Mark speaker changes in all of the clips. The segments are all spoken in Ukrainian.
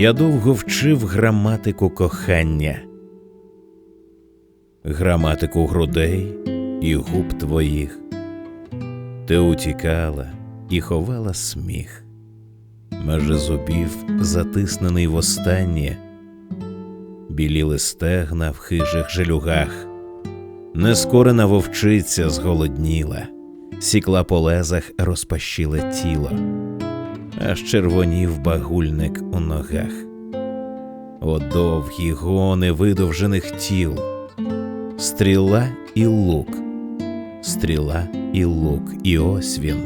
Speaker 1: Я довго вчив граматику кохання, граматику грудей і губ твоїх. Ти утікала і ховала сміх, меже зубів затиснений востаннє, біліли стегна в хижих желюгах, нескорена вовчиця зголодніла, сікла по лезах розпащиле тіло аж червонів багульник у ногах. О довгі гони видовжених тіл, стріла і лук, стріла і лук, і ось він,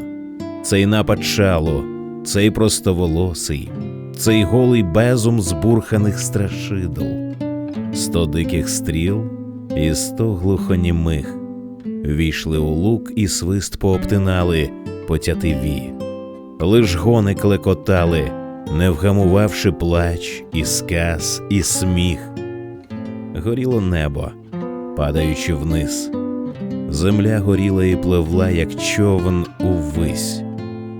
Speaker 1: цей напад шалу, цей простоволосий, цей голий безум збурханих страшидл, сто диких стріл і сто глухонімих, війшли у лук і свист пообтинали потятиві лиш гони клекотали, не вгамувавши плач, і сказ, і сміх. Горіло небо, падаючи вниз. Земля горіла і пливла, як човен увись,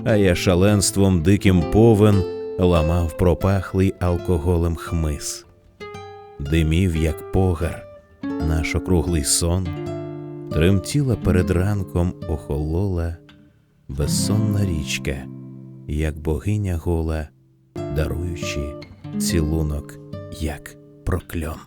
Speaker 1: а я шаленством диким повен ламав пропахлий алкоголем хмиз. Димів, як погар, наш округлий сон, тремтіла перед ранком охолола безсонна річка як богиня гола, даруючи цілунок, як прокльон.